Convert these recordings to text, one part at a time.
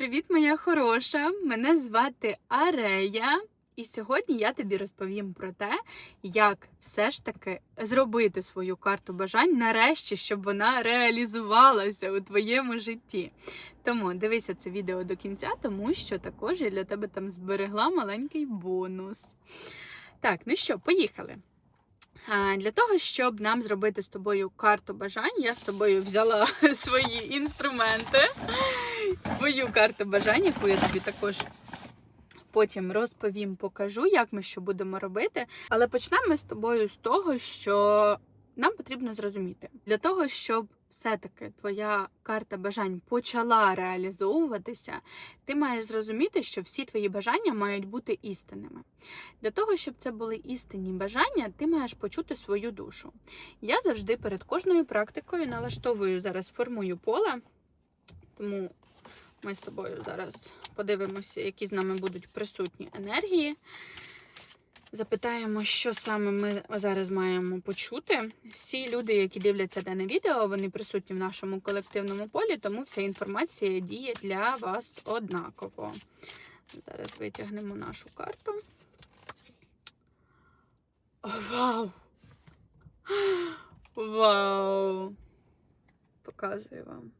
Привіт, моя хороша! Мене звати Арея. І сьогодні я тобі розповім про те, як все ж таки зробити свою карту бажань нарешті, щоб вона реалізувалася у твоєму житті. Тому дивися це відео до кінця, тому що також я для тебе там зберегла маленький бонус. Так, ну що, поїхали. Для того, щоб нам зробити з тобою карту бажань, я з собою взяла свої інструменти, свою карту бажань, яку я тобі також потім розповім, покажу, як ми що будемо робити. Але почнемо з тобою з того, що нам потрібно зрозуміти для того, щоб все-таки твоя карта бажань почала реалізовуватися, ти маєш зрозуміти, що всі твої бажання мають бути істинними. Для того, щоб це були істинні бажання, ти маєш почути свою душу. Я завжди перед кожною практикою налаштовую зараз формую поле, тому ми з тобою зараз подивимося, які з нами будуть присутні енергії. Запитаємо, що саме ми зараз маємо почути. Всі люди, які дивляться дане відео, вони присутні в нашому колективному полі, тому вся інформація діє для вас однаково. Зараз витягнемо нашу карту. О, вау! Вау! Показую вам.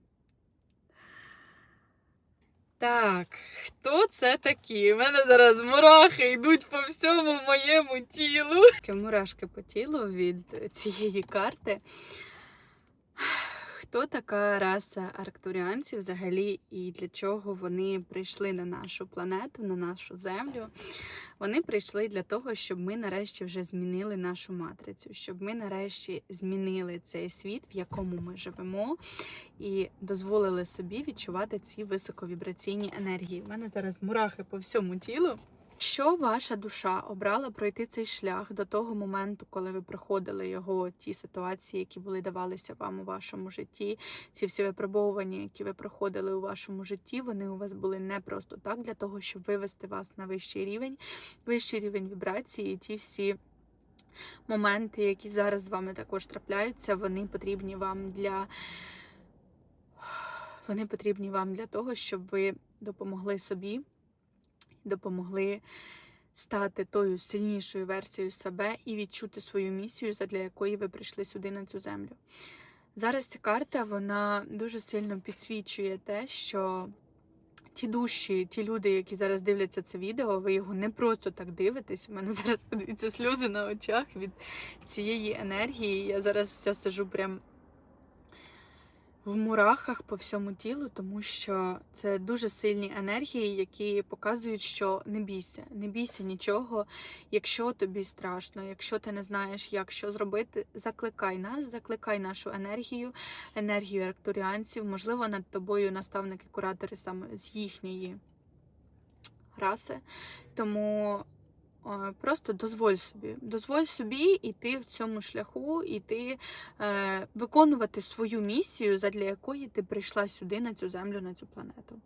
Так, хто це такі? У мене зараз мурахи йдуть по всьому моєму тілу. Мурашки по тілу від цієї карти. Хто така раса арктуріанців взагалі і для чого вони прийшли на нашу планету, на нашу землю? Вони прийшли для того, щоб ми нарешті вже змінили нашу матрицю, щоб ми нарешті змінили цей світ, в якому ми живемо, і дозволили собі відчувати ці високовібраційні енергії. У мене зараз мурахи по всьому тілу. Що ваша душа обрала пройти цей шлях до того моменту, коли ви проходили його, ті ситуації, які були давалися вам у вашому житті, ці всі випробовування, які ви проходили у вашому житті, вони у вас були не просто так для того, щоб вивести вас на вищий рівень, вищий рівень вібрації, і ті всі. Моменти, які зараз з вами також трапляються, вони потрібні вам для вони потрібні вам для того, щоб ви допомогли собі допомогли стати тою сильнішою версією себе і відчути свою місію, задля якої ви прийшли сюди на цю землю. Зараз ця карта вона дуже сильно підсвічує те, що ті душі, ті люди, які зараз дивляться це відео, ви його не просто так дивитесь. У мене зараз подивіться сльози на очах від цієї енергії. Я зараз вся сижу прям в мурахах по всьому тілу, тому що це дуже сильні енергії, які показують, що не бійся, не бійся нічого. Якщо тобі страшно, якщо ти не знаєш, як що зробити, закликай нас, закликай нашу енергію, енергію арктуріанців, можливо, над тобою наставники, куратори саме з їхньої раси. Тому Просто дозволь собі, дозволь собі йти в цьому шляху, іти е, виконувати свою місію, задля якої ти прийшла сюди, на цю землю, на цю планету.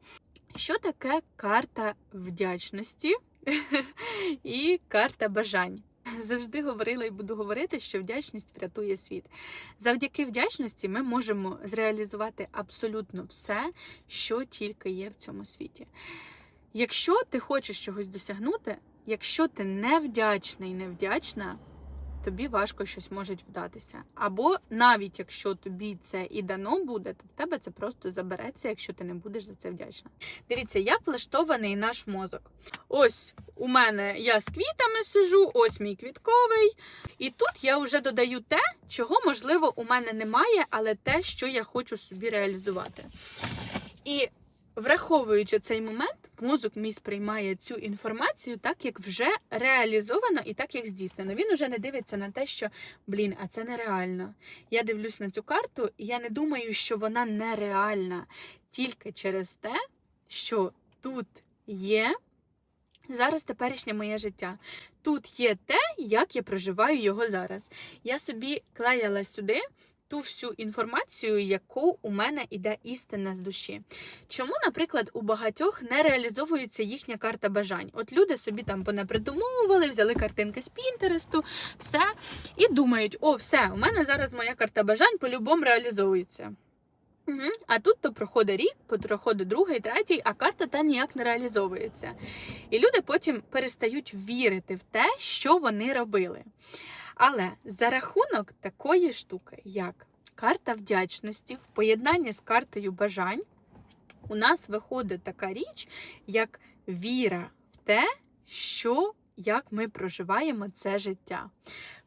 Що таке карта вдячності і карта бажань? Завжди говорила і буду говорити, що вдячність врятує світ. Завдяки вдячності ми можемо зреалізувати абсолютно все, що тільки є в цьому світі. Якщо ти хочеш чогось досягнути, Якщо ти невдячний, невдячна, тобі важко щось може вдатися. Або навіть якщо тобі це і дано буде, то в тебе це просто забереться, якщо ти не будеш за це вдячна. Дивіться, як влаштований наш мозок. Ось у мене я з квітами сижу, ось мій квітковий. І тут я вже додаю те, чого, можливо, у мене немає, але те, що я хочу собі реалізувати. І враховуючи цей момент, мозок мій сприймає цю інформацію так, як вже реалізовано і так, як здійснено. Він уже не дивиться на те, що блін, а це нереально. Я дивлюсь на цю карту, і я не думаю, що вона нереальна тільки через те, що тут є. Зараз теперішнє моє життя. Тут є те, як я проживаю його зараз. Я собі клеяла сюди ту всю інформацію, яку у мене іде істина з душі. Чому, наприклад, у багатьох не реалізовується їхня карта бажань? От люди собі там понапридумовували, взяли картинки з Пінтересту, все, і думають, о, все, у мене зараз моя карта бажань по-любому реалізовується. Угу. А тут то проходить рік, проходить другий, третій, а карта та ніяк не реалізовується. І люди потім перестають вірити в те, що вони робили. Але за рахунок такої штуки, як карта вдячності в поєднанні з картою бажань, у нас виходить така річ, як віра в те, що як ми проживаємо це життя.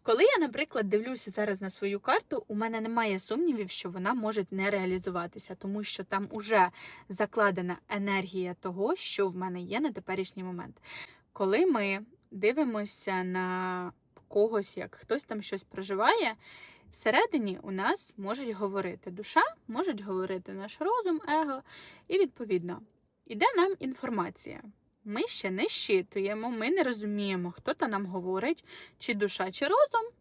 Коли я, наприклад, дивлюся зараз на свою карту, у мене немає сумнівів, що вона може не реалізуватися, тому що там уже закладена енергія того, що в мене є на теперішній момент. Коли ми дивимося на когось, як хтось там щось проживає, всередині у нас можуть говорити душа, можуть говорити наш розум, его, і відповідно іде нам інформація. Ми ще не щитуємо, ми не розуміємо, хто то нам говорить, чи душа, чи розум.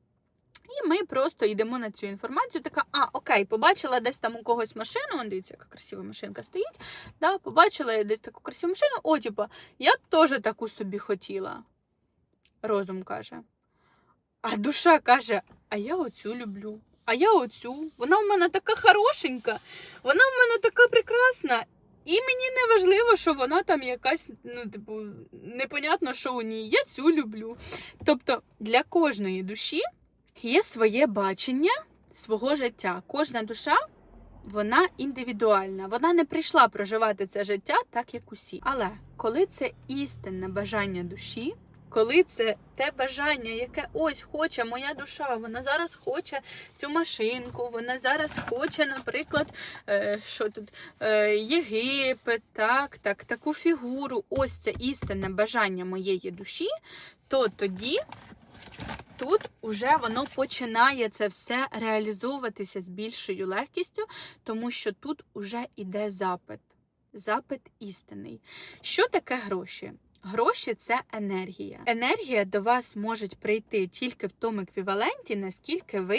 І ми просто йдемо на цю інформацію. Така, а, окей, побачила десь там у когось машину, он дивіться, яка красива машинка стоїть. Да, Побачила я десь таку красиву машину, о, типа, я б теж таку собі хотіла. Розум каже. А душа каже: а я оцю люблю. А я оцю. Вона в мене така хорошенька, вона в мене така прекрасна. І мені не важливо, що вона там якась, ну, типу, непонятно, що у ній. Я цю люблю. Тобто для кожної душі є своє бачення свого життя. Кожна душа. Вона індивідуальна, вона не прийшла проживати це життя так, як усі. Але коли це істинне бажання душі, коли це те бажання, яке ось хоче моя душа, вона зараз хоче цю машинку, вона зараз хоче, наприклад, е, що тут е, Єгипет, так, так, таку фігуру. Ось це істинне бажання моєї душі, то тоді. Тут уже воно починає це все реалізовуватися з більшою легкістю, тому що тут уже іде запит. Запит істинний. Що таке гроші? Гроші це енергія. Енергія до вас може прийти тільки в тому еквіваленті, наскільки ви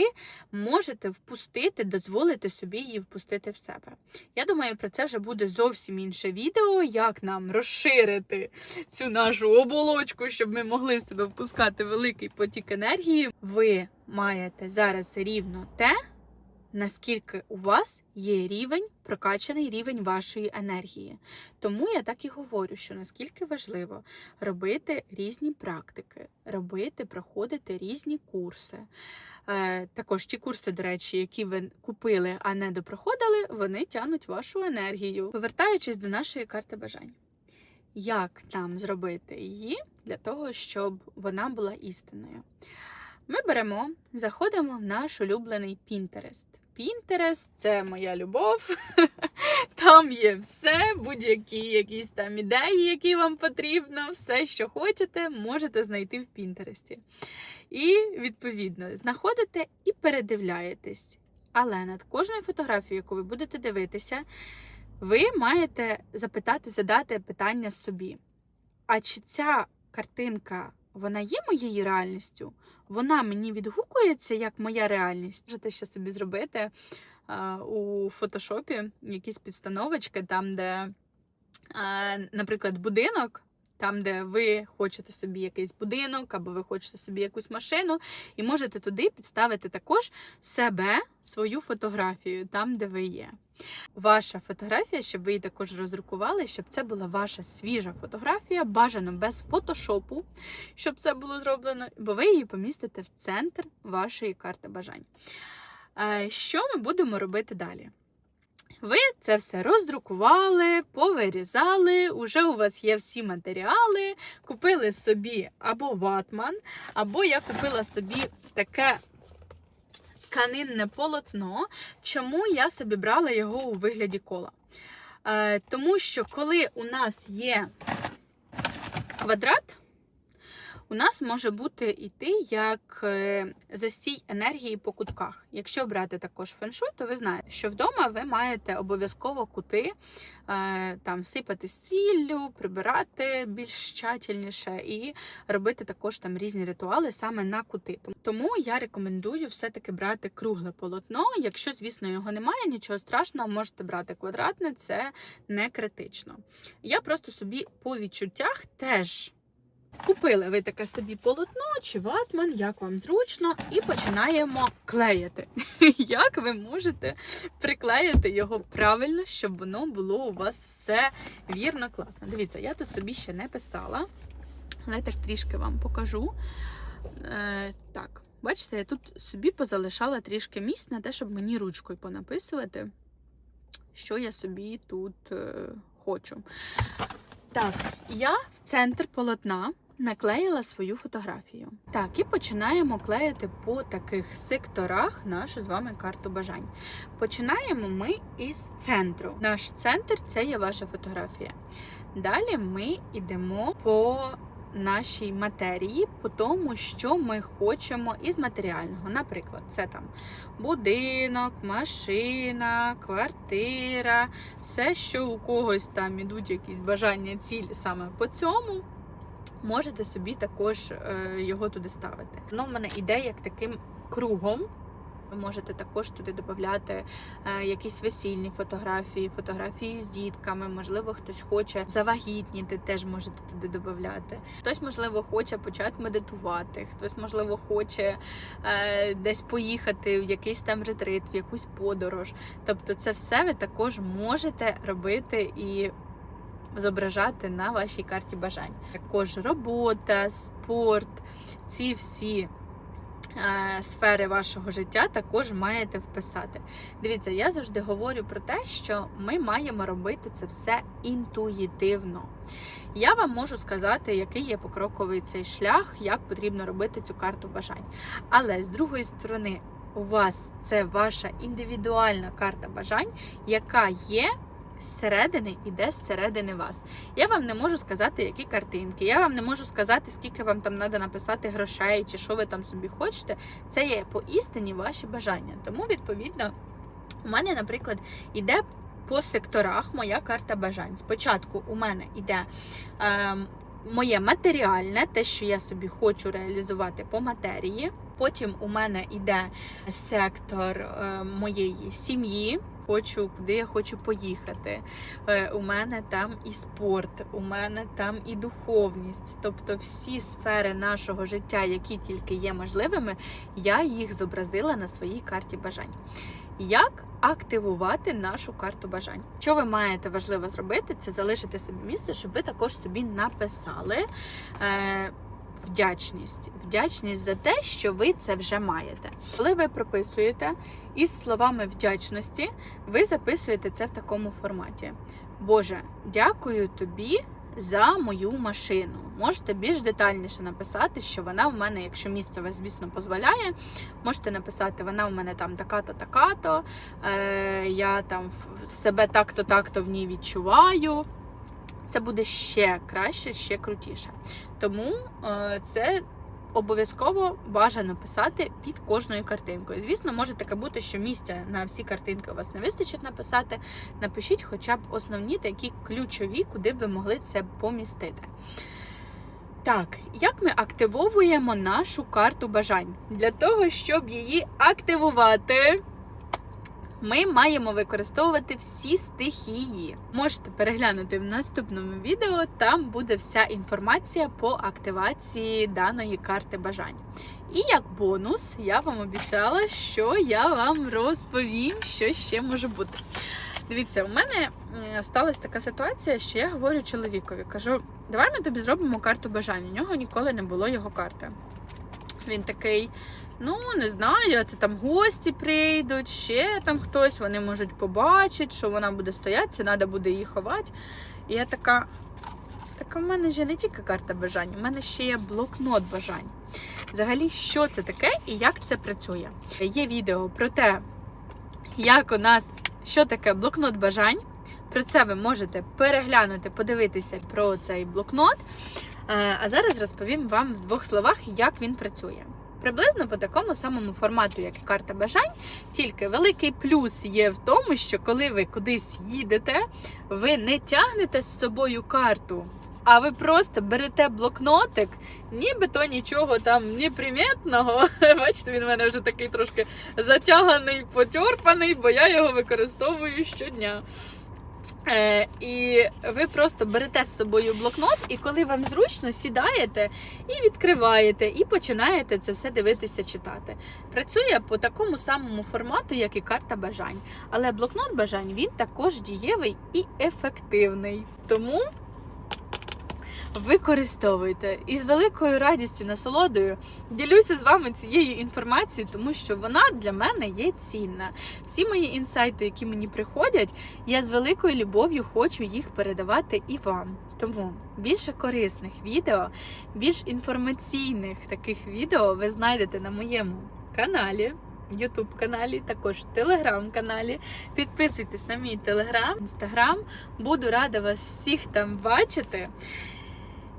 можете впустити, дозволити собі її впустити в себе. Я думаю, про це вже буде зовсім інше відео, як нам розширити цю нашу оболочку, щоб ми могли в себе впускати великий потік енергії. Ви маєте зараз рівно те наскільки у вас є рівень, прокачаний рівень вашої енергії. Тому я так і говорю, що наскільки важливо робити різні практики, робити, проходити різні курси. Е, також ті курси, до речі, які ви купили, а не допроходили, вони тянуть вашу енергію. Повертаючись до нашої карти бажань. Як нам зробити її для того, щоб вона була істинною? Ми беремо, заходимо в наш улюблений Pinterest. Pinterest – це моя любов. Там є все, будь-які якісь там ідеї, які вам потрібно, все, що хочете, можете знайти в Пінтересті. І, відповідно, знаходите і передивляєтесь. Але над кожною фотографією, яку ви будете дивитися, ви маєте запитати, задати питання собі. А чи ця картинка вона є моєю реальністю? Вона мені відгукується як моя реальність. Можете ще собі зробити а, у фотошопі якісь підстановочки, там, де, а, наприклад, будинок. Там, де ви хочете собі якийсь будинок, або ви хочете собі якусь машину, і можете туди підставити також себе, свою фотографію, там, де ви є. Ваша фотографія, щоб ви її також роздрукували, щоб це була ваша свіжа фотографія, бажано без фотошопу, щоб це було зроблено, бо ви її помістите в центр вашої карти бажань. Е, що ми будемо робити далі? Ви це все роздрукували, повирізали, уже у вас є всі матеріали, купили собі або ватман, або я купила собі таке тканинне полотно. Чому я собі брала його у вигляді кола? Е, Тому що коли у нас є квадрат, у нас може бути іти як е, застій енергії по кутках. Якщо брати також феншуй, то ви знаєте, що вдома ви маєте обов'язково кути е, там сипати з ціллю, прибирати більш тщательніше і робити також там різні ритуали саме на кути. Тому я рекомендую все-таки брати кругле полотно. Якщо, звісно, його немає, нічого страшного, можете брати квадратне, це не критично. Я просто собі по відчуттях теж Купили ви таке собі полотно чи ватман, як вам зручно, і починаємо клеїти. Як ви можете приклеїти його правильно, щоб воно було у вас все вірно, класно. Дивіться, я тут собі ще не писала, але так трішки вам покажу. Е, так, бачите, я тут собі позалишала трішки місць на те, щоб мені ручкою понаписувати, що я собі тут е, хочу. Так, я в центр полотна наклеїла свою фотографію. Так, і починаємо клеїти по таких секторах нашу з вами карту бажань. Починаємо ми із центру. Наш центр це є ваша фотографія. Далі ми йдемо по нашій матерії, по тому, що ми хочемо із матеріального. Наприклад, це там будинок, машина, квартира, все, що у когось там ідуть якісь бажання, цілі саме по цьому. Можете собі також е, його туди ставити. Воно в мене іде як таким кругом. Ви можете також туди додати е, якісь весільні фотографії, фотографії з дітками. Можливо, хтось хоче завагітніти, теж можете туди додати. Хтось, можливо, хоче почати медитувати, хтось, можливо, хоче е, десь поїхати в якийсь там ретрит, в якусь подорож. Тобто, це все ви також можете робити і зображати на вашій карті бажань. Також робота, спорт, ці всі е, сфери вашого життя також маєте вписати. Дивіться, я завжди говорю про те, що ми маємо робити це все інтуїтивно. Я вам можу сказати, який є покроковий цей шлях, як потрібно робити цю карту бажань. Але з другої сторони, у вас це ваша індивідуальна карта бажань, яка є зсередини іде зсередини вас. Я вам не можу сказати, які картинки. Я вам не можу сказати, скільки вам там треба написати грошей, чи що ви там собі хочете. Це є поістині ваші бажання. Тому, відповідно, у мене, наприклад, іде по секторах моя карта бажань. Спочатку у мене йде. Е, Моє матеріальне, те, що я собі хочу реалізувати по матерії. Потім у мене йде сектор е, моєї сім'ї, хочу, куди я хочу поїхати. Е, У мене там і спорт, у мене там і духовність. Тобто всі сфери нашого життя, які тільки є можливими, я їх зобразила на своїй карті бажань. Як активувати нашу карту бажань? Що ви маєте важливо зробити, це залишити собі місце, щоб ви також собі написали. Вдячність, вдячність за те, що ви це вже маєте. Коли ви прописуєте із словами вдячності, ви записуєте це в такому форматі. Боже, дякую тобі за мою машину. Можете більш детальніше написати, що вона в мене, якщо місце вас, звісно, дозволяє, можете написати, вона в мене там така-то, така-то, е, я там себе так-то, так-то в ній відчуваю. Це буде ще краще, ще крутіше. Тому е, це обов'язково бажано писати під кожною картинкою. Звісно, може таке бути, що місця на всі картинки у вас не вистачить написати. Напишіть хоча б основні такі ключові, куди б ви могли це помістити. Так, як ми активовуємо нашу карту бажань? Для того, щоб її активувати, ми маємо використовувати всі стихії. Можете переглянути в наступному відео, там буде вся інформація по активації даної карти бажань. І як бонус, я вам обіцяла, що я вам розповім, що ще може бути. Дивіться, у мене сталася така ситуація, що я говорю чоловікові, кажу, давай ми тобі зробимо карту бажань. У нього ніколи не було його карти. Він такий. Ну, не знаю, це там гості прийдуть, ще там хтось, вони можуть побачити, що вона буде стояти, це треба буде її ховати. І я така, така в мене ж не тільки карта бажань, у мене ще є блокнот бажань. Взагалі, що це таке і як це працює? Є відео про те, як у нас що таке блокнот бажань. Про це ви можете переглянути, подивитися про цей блокнот. Е, А зараз розповім вам в двох словах, як він працює. Приблизно по такому самому формату, як і карта бажань, тільки великий плюс є в тому, що коли ви кудись їдете, ви не тягнете з собою карту, а ви просто берете блокнотик, нібито нічого там непримітного. Бачите, він у мене вже такий трошки затяганий, потьорпаний, бо я його використовую щодня. Е, і ви просто берете з собою блокнот, і коли вам зручно, сідаєте і відкриваєте, і починаєте це все дивитися, читати. Працює по такому самому формату, як і карта бажань. Але блокнот бажань він також дієвий і ефективний. Тому використовуйте і з великою радістю, насолодою ділюся з вами цією інформацією, тому що вона для мене є цінна. Всі мої інсайти, які мені приходять, я з великою любов'ю хочу їх передавати і вам. Тому більше корисних відео, більш інформаційних таких відео ви знайдете на моєму каналі. Ютуб каналі, також телеграм-каналі. Підписуйтесь на мій телеграм, інстаграм. Буду рада вас всіх там бачити.